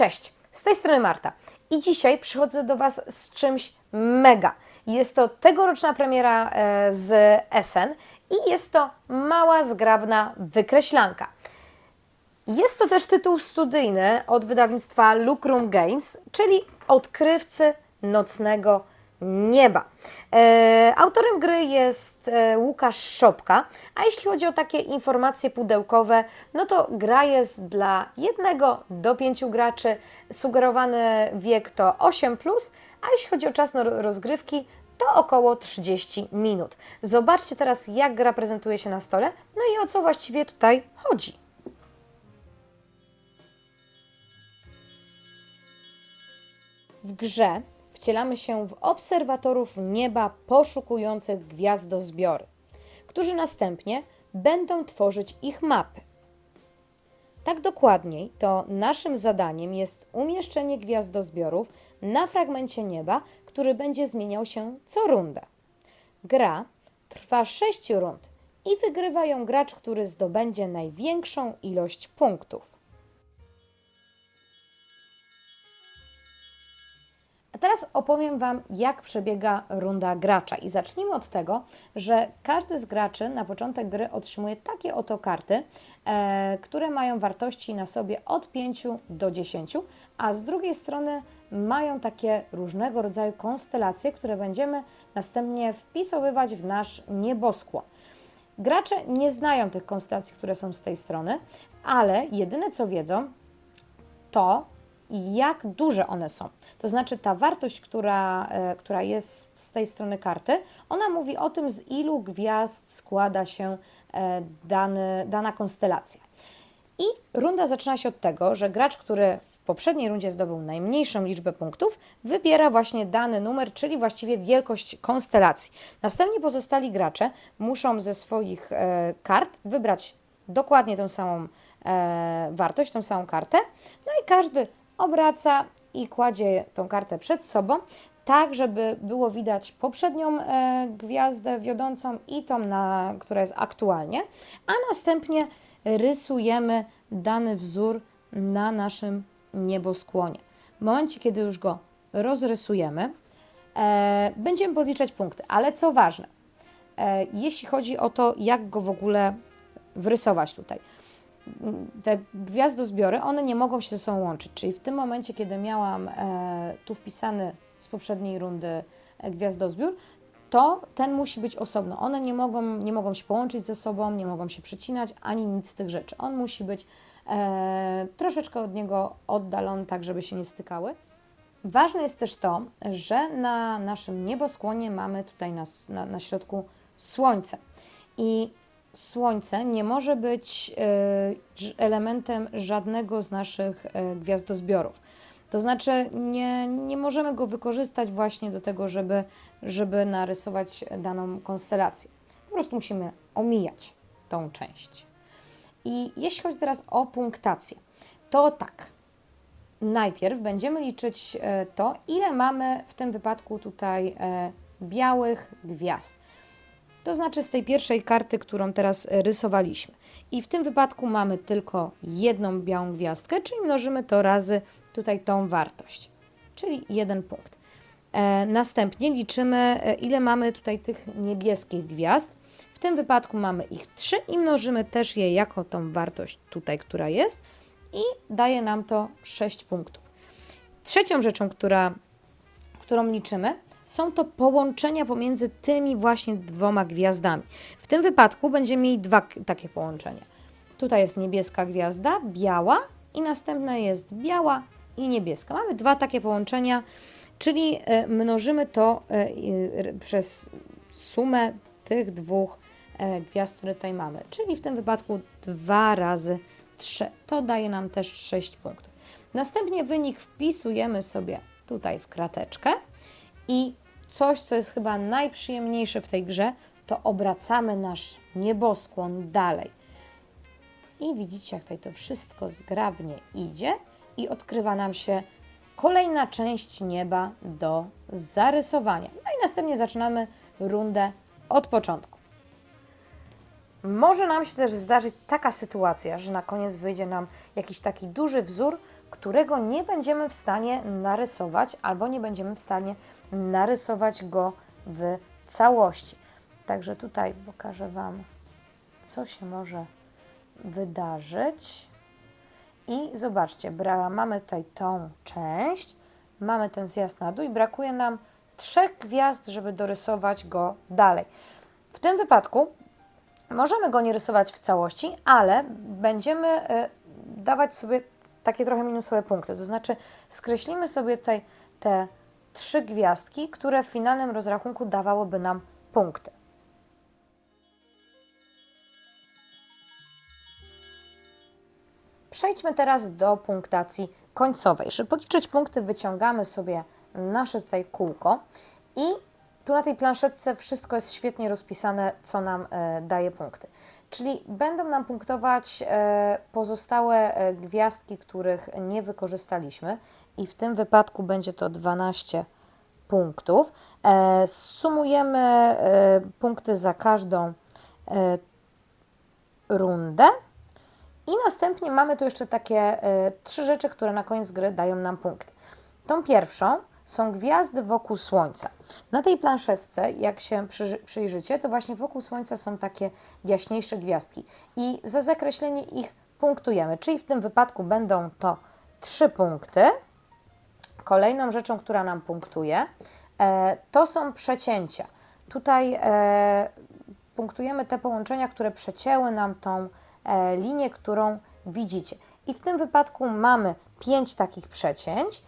Cześć, z tej strony Marta i dzisiaj przychodzę do Was z czymś mega. Jest to tegoroczna premiera e, z SN i jest to mała, zgrabna wykreślanka. Jest to też tytuł studyjny od wydawnictwa Lucrum Games, czyli Odkrywcy Nocnego Nieba. E, autorem gry jest e, Łukasz Szopka, a jeśli chodzi o takie informacje pudełkowe, no to gra jest dla jednego do pięciu graczy, sugerowany wiek to 8+, a jeśli chodzi o czas rozgrywki, to około 30 minut. Zobaczcie teraz, jak gra prezentuje się na stole, no i o co właściwie tutaj chodzi. W grze wcielamy się w obserwatorów nieba poszukujących gwiazdozbiory, którzy następnie będą tworzyć ich mapy. Tak dokładniej, to naszym zadaniem jest umieszczenie gwiazdozbiorów na fragmencie nieba, który będzie zmieniał się co rundę. Gra trwa 6 rund i wygrywa ją gracz, który zdobędzie największą ilość punktów. Teraz opowiem Wam, jak przebiega runda gracza. I zacznijmy od tego, że każdy z graczy na początek gry otrzymuje takie oto karty, e, które mają wartości na sobie od 5 do 10, a z drugiej strony mają takie różnego rodzaju konstelacje, które będziemy następnie wpisowywać w nasz nieboskłon. Gracze nie znają tych konstelacji, które są z tej strony, ale jedyne co wiedzą, to jak duże one są. To znaczy ta wartość, która, e, która jest z tej strony karty, ona mówi o tym, z ilu gwiazd składa się e, dany, dana konstelacja. I runda zaczyna się od tego, że gracz, który w poprzedniej rundzie zdobył najmniejszą liczbę punktów, wybiera właśnie dany numer, czyli właściwie wielkość konstelacji. Następnie pozostali gracze muszą ze swoich e, kart wybrać dokładnie tą samą e, wartość, tą samą kartę. No i każdy obraca i kładzie tą kartę przed sobą, tak żeby było widać poprzednią e, gwiazdę wiodącą i tą, na, która jest aktualnie, a następnie rysujemy dany wzór na naszym nieboskłonie. W momencie, kiedy już go rozrysujemy, e, będziemy podliczać punkty, ale co ważne, e, jeśli chodzi o to, jak go w ogóle wrysować tutaj te gwiazdozbiory, one nie mogą się ze sobą łączyć. Czyli w tym momencie, kiedy miałam e, tu wpisany z poprzedniej rundy e, gwiazdozbiór, to ten musi być osobno. One nie mogą, nie mogą się połączyć ze sobą, nie mogą się przecinać, ani nic z tych rzeczy. On musi być e, troszeczkę od niego oddalony, tak żeby się nie stykały. Ważne jest też to, że na naszym nieboskłonie mamy tutaj na, na, na środku Słońce. I Słońce nie może być e, elementem żadnego z naszych e, gwiazdozbiorów. To znaczy, nie, nie możemy go wykorzystać właśnie do tego, żeby, żeby narysować daną konstelację. Po prostu musimy omijać tą część. I jeśli chodzi teraz o punktację, to tak. Najpierw będziemy liczyć e, to, ile mamy w tym wypadku tutaj białych gwiazd. To znaczy z tej pierwszej karty, którą teraz rysowaliśmy. I w tym wypadku mamy tylko jedną białą gwiazdkę, czyli mnożymy to razy tutaj tą wartość, czyli jeden punkt. E, następnie liczymy, e, ile mamy tutaj tych niebieskich gwiazd. W tym wypadku mamy ich trzy i mnożymy też je jako tą wartość tutaj, która jest i daje nam to 6 punktów. Trzecią rzeczą, która, którą liczymy, są to połączenia pomiędzy tymi właśnie dwoma gwiazdami. W tym wypadku będziemy mieli dwa takie połączenia. Tutaj jest niebieska gwiazda, biała i następna jest biała i niebieska. Mamy dwa takie połączenia, czyli e, mnożymy to e, przez sumę tych dwóch e, gwiazd, które tutaj mamy. Czyli w tym wypadku 2 razy 3. To daje nam też 6 punktów. Następnie wynik wpisujemy sobie tutaj w krateczkę i coś, co jest chyba najprzyjemniejsze w tej grze, to obracamy nasz nieboskłon dalej. I widzicie, jak tutaj to wszystko zgrabnie idzie i odkrywa nam się kolejna część nieba do zarysowania. No i następnie zaczynamy rundę od początku. Może nam się też zdarzyć taka sytuacja, że na koniec wyjdzie nam jakiś taki duży wzór, którego nie będziemy w stanie narysować albo nie będziemy w stanie narysować go w całości. Także tutaj pokażę Wam, co się może wydarzyć. I zobaczcie, bra, mamy tutaj tą część, mamy ten zjazd na dół i brakuje nam trzech gwiazd, żeby dorysować go dalej. W tym wypadku możemy go nie rysować w całości, ale będziemy e, dawać sobie takie trochę minusowe punkty. To znaczy skreślimy sobie tutaj te trzy gwiazdki, które w finalnym rozrachunku dawałyby nam punkty. Przejdźmy teraz do punktacji końcowej. Żeby policzyć punkty, wyciągamy sobie nasze tutaj kółko i tu na tej planszetce wszystko jest świetnie rozpisane, co nam e, daje punkty. Czyli będą nam punktować e, pozostałe e, gwiazdki, których nie wykorzystaliśmy i w tym wypadku będzie to 12 punktów. Sumujemy punkty za każdą rundę. I następnie mamy tu jeszcze takie trzy rzeczy, które na koniec gry dają nam punkty. Tą pierwszą są gwiazdy wokół Słońca. Na tej planszetce, jak się przyjrzy- przyjrzycie, to właśnie wokół Słońca są takie jaśniejsze gwiazdki. I za zakreślenie ich punktujemy, czyli w tym wypadku będą to trzy punkty. Kolejną rzeczą, która nam punktuje, e, to są przecięcia. Tutaj e, punktujemy te połączenia, które przecięły nam tą e, linię, którą widzicie. I w tym wypadku mamy 5 takich przecięć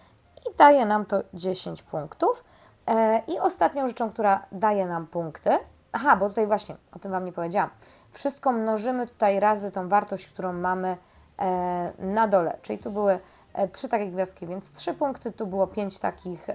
i daje nam to 10 punktów. E, I ostatnią rzeczą, która daje nam punkty, aha, bo tutaj właśnie o tym Wam nie powiedziałam, wszystko mnożymy tutaj razy tą wartość, którą mamy e, na dole, czyli tu były e, trzy takie gwiazdki, więc 3 punkty, tu było 5 takich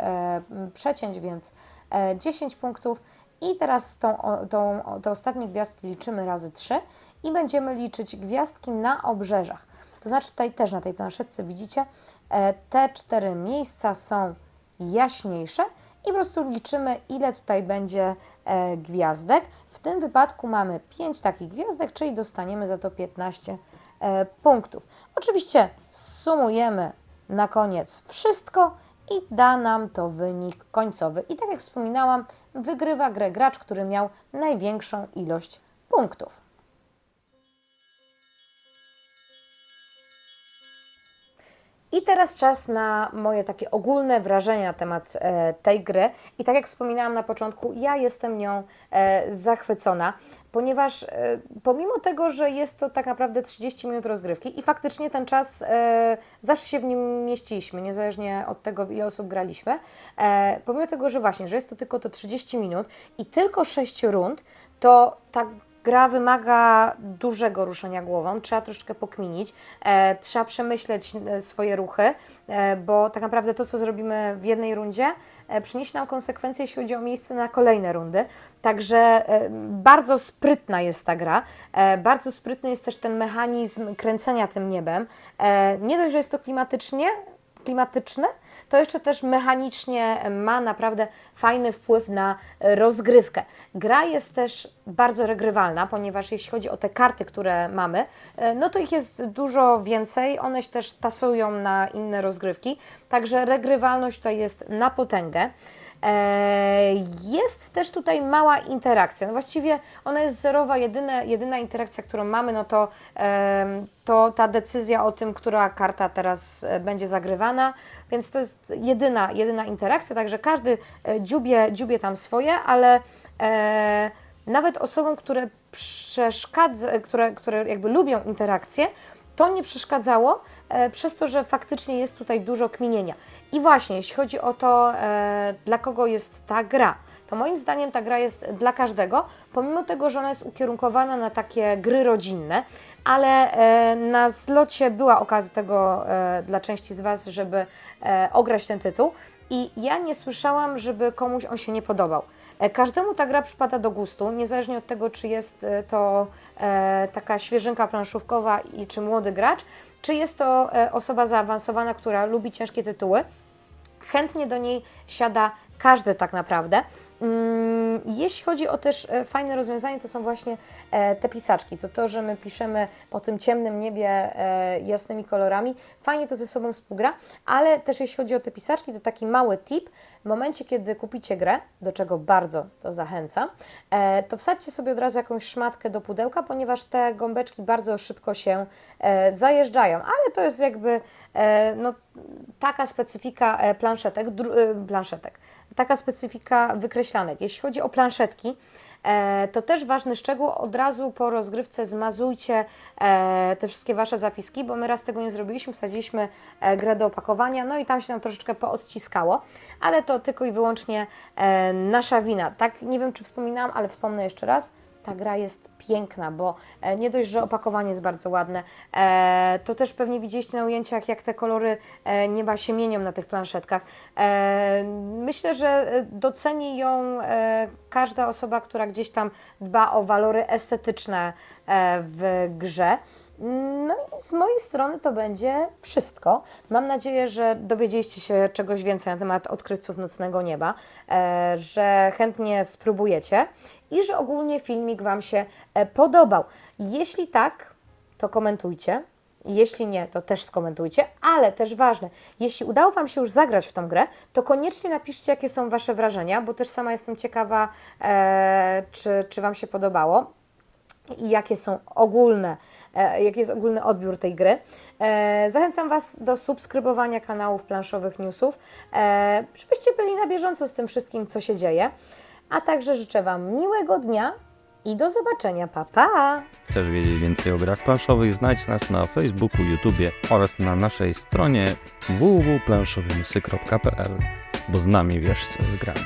przecięć, więc e, 10 punktów. I teraz tą, tą, te ostatnie gwiazdki liczymy razy 3 i będziemy liczyć gwiazdki na obrzeżach. To znaczy tutaj też na tej planszetce widzicie, e, te cztery miejsca są jaśniejsze i po prostu liczymy, ile tutaj będzie e, gwiazdek. W tym wypadku mamy 5 takich gwiazdek, czyli dostaniemy za to 15 e, punktów. Oczywiście sumujemy na koniec wszystko i da nam to wynik końcowy. I tak jak wspominałam, wygrywa grę gracz, który miał największą ilość punktów. I teraz czas na moje takie ogólne wrażenia na temat e, tej gry. I tak jak wspominałam na początku, ja jestem nią e, zachwycona, ponieważ e, pomimo tego, że jest to tak naprawdę 30 minut rozgrywki i faktycznie ten czas e, zawsze się w nim mieściliśmy, niezależnie od tego, w ile osób graliśmy, e, pomimo tego, że właśnie, że jest to tylko to 30 minut i tylko 6 rund, to tak Gra wymaga dużego ruszenia głową, trzeba troszeczkę pokminić, e, trzeba przemyśleć e, swoje ruchy, e, bo tak naprawdę to, co zrobimy w jednej rundzie, e, przyniesie nam konsekwencje, jeśli chodzi o miejsce na kolejne rundy. Także e, bardzo sprytna jest ta gra, e, bardzo sprytny jest też ten mechanizm kręcenia tym niebem. E, nie dość, że jest to klimatycznie, klimatyczne, to jeszcze też mechanicznie ma naprawdę fajny wpływ na rozgrywkę. Gra jest też bardzo regrywalna, ponieważ jeśli chodzi o te karty, które mamy, e, no to ich jest dużo więcej, one się też tasują na inne rozgrywki, także regrywalność tutaj jest na potęgę. E, Jest też tutaj mała interakcja. No właściwie ona jest zerowa, jedyna interakcja, którą mamy, no to, to ta decyzja o tym, która karta teraz e, będzie zagrywana, więc to jest jedyna, jedyna interakcja, także każdy e, dziubie, dziubie tam swoje, ale nawet osobom, które przeszkadza, które, które jakby lubią interakcję, to nie przeszkadzało, e, przez to, że faktycznie jest tutaj dużo kminienia. I właśnie, jeśli chodzi o to, e, dla kogo jest ta gra, to moim zdaniem ta gra jest dla każdego, pomimo tego, że ona jest ukierunkowana na takie gry rodzinne, ale e, na zlocie była okazja tego e, dla części z Was, żeby e, ograć ten tytuł i ja nie słyszałam, żeby komuś on się nie podobał. E, Każdemu ta gra przypada do gustu, niezależnie od tego, czy jest e, to e, taka świeżynka planszówkowa i czy młody gracz, czy jest to osoba zaawansowana, która lubi ciężkie tytuły chętnie do niej siada każdy tak naprawdę. Mm, Jeśli chodzi o też e, fajne rozwiązanie, to są właśnie e, te pisaczki. To to, że my piszemy po tym ciemnym niebie e, jasnymi kolorami, fajnie to ze sobą współgra, ale też jeśli chodzi o te pisaczki, to taki mały tip. W momencie, kiedy kupicie grę, do czego bardzo to zachęcam, to wsadźcie sobie od razu jakąś szmatkę do pudełka, ponieważ te gąbeczki bardzo szybko się zajeżdżają, ale to jest jakby no, taka specyfika e, planszetek, e, planszetek, taka specyfika wykreślanek. Jeśli chodzi o planszetki, e, to też ważny szczegół, od razu po rozgrywce zmazujcie te wszystkie Wasze zapiski, bo my raz tego nie zrobiliśmy, wsadziliśmy grę do opakowania, no i tam się nam troszeczkę poodciskało, ale to tylko i wyłącznie nasza wina. Tak, nie wiem czy wspominałam, ale wspomnę jeszcze raz, ta gra jest piękna, bo e, nie dość, że opakowanie jest bardzo ładne, e, to też pewnie widzieliście na ujęciach, jak te kolory e, nieba się mienią na tych planszetkach. Myślę, że doceni ją każda osoba, która gdzieś tam dba o walory estetyczne w grze. No i z mojej strony to będzie wszystko. Mam nadzieję, że dowiedzieliście się czegoś więcej na temat odkrywców nocnego nieba, e, że chętnie spróbujecie i że ogólnie filmik Wam się e, podobał. Jeśli tak, to komentujcie. Jeśli nie, to też skomentujcie, ale też ważne, jeśli udało Wam się już zagrać w tą grę, to koniecznie napiszcie, jakie są Wasze wrażenia, bo też sama jestem ciekawa, e, czy, czy Wam się podobało i jakie są ogólne, jaki jest ogólny odbiór tej gry. E, zachęcam Was do subskrybowania kanałów planszowych newsów, e, żebyście byli na bieżąco z tym wszystkim, co się dzieje. A także życzę Wam miłego dnia i do zobaczenia. Pa, pa! Chcesz wiedzieć więcej o grach planszowych? Znajdź nas na Facebooku, YouTubie oraz na naszej stronie www.planszowymysy.pl, bo z nami wiesz co jest grami.